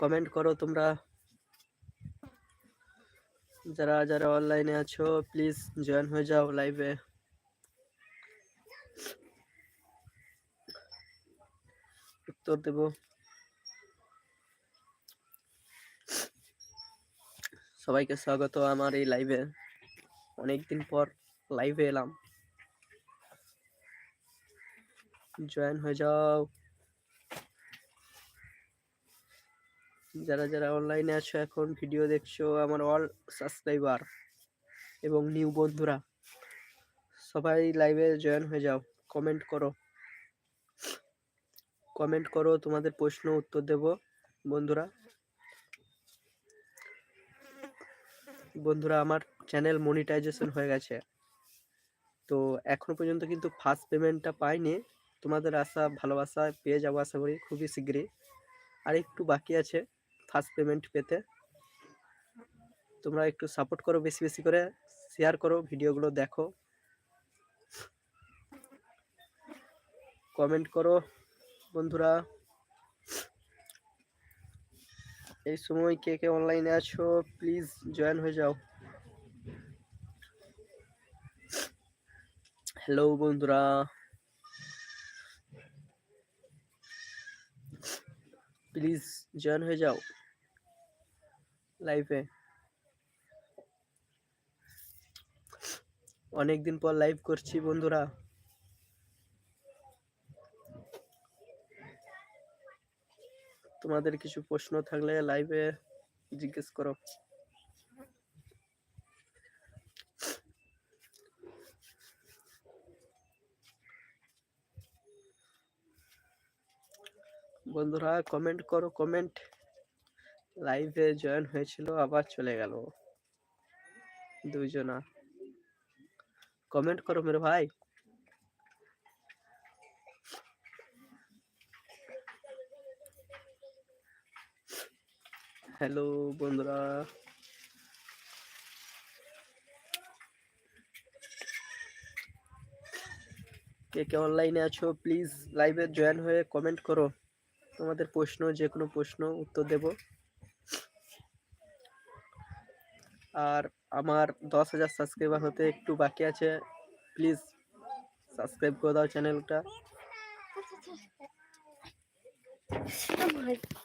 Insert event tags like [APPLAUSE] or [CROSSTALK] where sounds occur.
Comment করো তোমরা যারা যারা অনলাইনে আছো প্লিজ জয়েন হয়ে যাও লাইভে উত্তর দেব সবাইকে স্বাগত আমার এই লাইভে অনেকদিন পর লাইভে এলাম জয়েন হয়ে যাও যারা যারা অনলাইনে আছো এখন ভিডিও দেখছ, আমার অল সাবস্ক্রাইবার এবং নিউ বন্ধুরা, সবাই লাইভে জয়েন হয়ে যাও। কমেন্ট করো। কমেন্ট করো, তোমাদের প্রশ্ন, উত্তর দেব, বন্ধুরা। বন্ধুরা, আমার চ্যানেল মনিটাইজেশন হয়ে গেছে। তো এখনও পর্যন্ত কিন্তু ফার্স্ট পেমেন্টটা পাইনি। তোমাদের আশা, ভালোবাসা পেয়ে যাব আশা করি খুবই শীঘ্রই। আর একটু বাকি আছে। ফার্স্ট পেমেন্ট পেতে। তোমরা একটু সাপোর্ট করো, বেশি বেশি করে। শেয়ার করো ভিডিওগুলো দেখো। কমেন্ট করো, বন্ধুরা। এই সময় কে কে অনলাইনে আছো প্লিজ জয়েন হয়ে যাও। হ্যালো বন্ধুরা। প্লিজ জয়েন হয়ে যাও। লাইভে অনেকদিন পর লাইভ করছি বন্ধুরা। তোমাদের কিছু প্রশ্ন থাকলে লাইভে জিজ্ঞেস করো। বন্ধুরা কমেন্ট করো কমেন্ট লাইভে জয়েন হয়েছিল, আবার চলে গেল। দুইজনা। কমেন্ট করো মেরে ভাই। হ্যালো বন্ধুরা। কে কে অনলাইনে আছো প্লিজ লাইভে জয়েন হয়ে কমেন্ট করো। তোমাদের প্রশ্ন যে কোনো প্রশ্ন উত্তর দেব। আর আমার দশ হাজার সাবস্ক্রাইবার হতে একটু বাকি আছে। প্লিজ সাবস্ক্রাইব করে দাও চ্যানেলটা [LAUGHS]